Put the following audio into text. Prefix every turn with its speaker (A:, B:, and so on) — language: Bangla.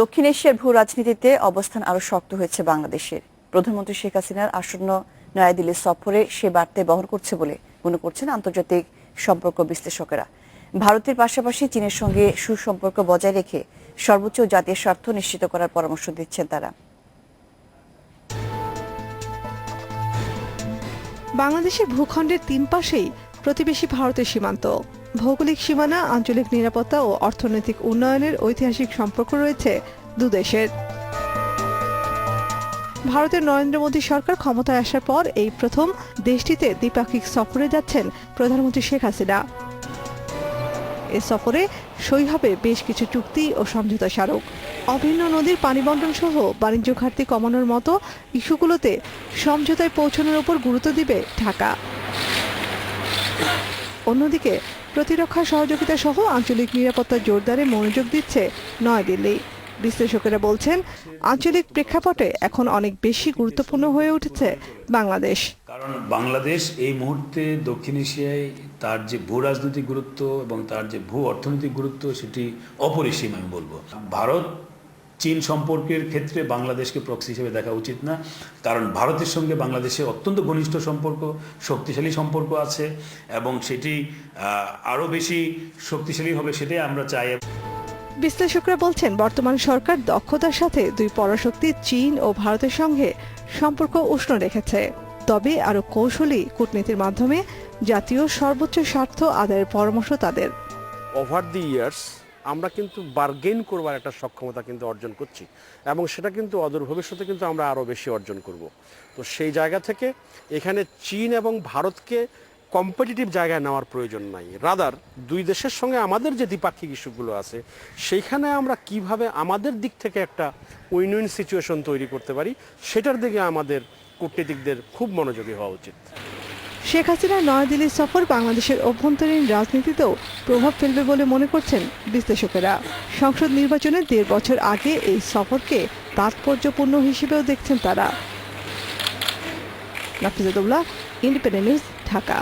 A: দক্ষিণ এশিয়ার ভূ রাজনীতিতে অবস্থান আরও শক্ত হয়েছে বাংলাদেশের। প্রধানমন্ত্রী শেখ হাসিনার আসন্ন নয়াদিল্লির সফরে সে বার্তা বহন করছে বলে মনে করছেন আন্তর্জাতিক সম্পর্ক বিশ্লেষকেরা। ভারতের পাশাপাশি চীনের সঙ্গে সুসম্পর্ক বজায় রেখে সর্বোচ্চ জাতীয় স্বার্থ নিশ্চিত করার পরামর্শ দিচ্ছেন তারা।
B: বাংলাদেশের ভূখণ্ডের তিন পাশেই প্রতিবেশী ভারতের সীমান্ত। ভৌগোলিক সীমানা, আঞ্চলিক নিরাপত্তা ও অর্থনৈতিক উন্নয়নের ঐতিহাসিক সম্পর্ক রয়েছে দুদেশের ভারতের নরেন্দ্র মোদী সরকার ক্ষমতায় আসার পর এই প্রথম দেশটিতে দ্বিপাক্ষিক সফরে যাচ্ছেন প্রধানমন্ত্রী শেখ হাসিনা। এ সফরে সই হবে বেশ কিছু চুক্তি ও সমঝোতা স্মারক। অভিন্ন নদীর পানি বন্টন সহ বাণিজ্য ঘাটতি কমানোর মতো ইস্যুগুলোতে সমঝোতায় পৌঁছানোর উপর গুরুত্ব দিবে ঢাকা। অন্যদিকে প্রতিরক্ষা সহযোগিতা সহ আঞ্চলিক নিরাপত্তা জোরদারে মনোযোগ দিচ্ছে নয়াদিল্লি। বিশ্লেষকেরা বলছেন, আঞ্চলিক প্রেক্ষাপটে এখন অনেক বেশি গুরুত্বপূর্ণ হয়ে উঠেছে বাংলাদেশ।
C: কারণ বাংলাদেশ এই মুহূর্তে দক্ষিণ এশিয়ায় তার যে ভূ রাজনৈতিক গুরুত্ব এবং তার যে ভূ অর্থনৈতিক গুরুত্ব, সেটি অপরিসীম আমি বলব। ভারত চীন সম্পর্কের ক্ষেত্রে বাংলাদেশকে প্রক্সি হিসেবে দেখা উচিত না। কারণ ভারতের সঙ্গে বাংলাদেশের অত্যন্ত ঘনিষ্ঠ সম্পর্ক শক্তিশালী সম্পর্ক আছে এবং সেটি আরও বেশি শক্তিশালী হবে সেটাই আমরা চাই।
B: বিশ্লেষকরা বলছেন বর্তমান সরকার দক্ষতার সাথে দুই পরাশক্তি চীন ও ভারতের সঙ্গে সম্পর্ক উষ্ণ রেখেছে। তবে আরও কৌশলী কূটনীতির মাধ্যমে জাতীয় সর্বোচ্চ স্বার্থ আদায়ের পরামর্শ তাদের।
D: ওভার দি ইয়ার্স আমরা কিন্তু বার্গেন করবার একটা সক্ষমতা কিন্তু অর্জন করছি এবং সেটা কিন্তু অদূর ভবিষ্যতে কিন্তু আমরা আরও বেশি অর্জন করব। তো সেই জায়গা থেকে এখানে চীন এবং ভারতকে কম্পিটিটিভ জায়গায় নেওয়ার প্রয়োজন নাই। রাদার দুই দেশের সঙ্গে আমাদের যে দ্বিপাক্ষিক ইস্যুগুলো আছে, সেইখানে আমরা কীভাবে আমাদের দিক থেকে একটা উইন উইন সিচুয়েশন তৈরি করতে পারি, সেটার দিকে আমাদের কূটনীতিকদের খুব মনোযোগী হওয়া উচিত।
B: শেখ হাসিনার নয়াদিল্লির সফর বাংলাদেশের অভ্যন্তরীণ রাজনীতিতেও প্রভাব ফেলবে বলে মনে করছেন বিশ্লেষকেরা। সংসদ নির্বাচনের দেড় বছর আগে এই সফরকে তাৎপর্যপূর্ণ হিসেবেও দেখছেন তারা। Independent news Dhaka.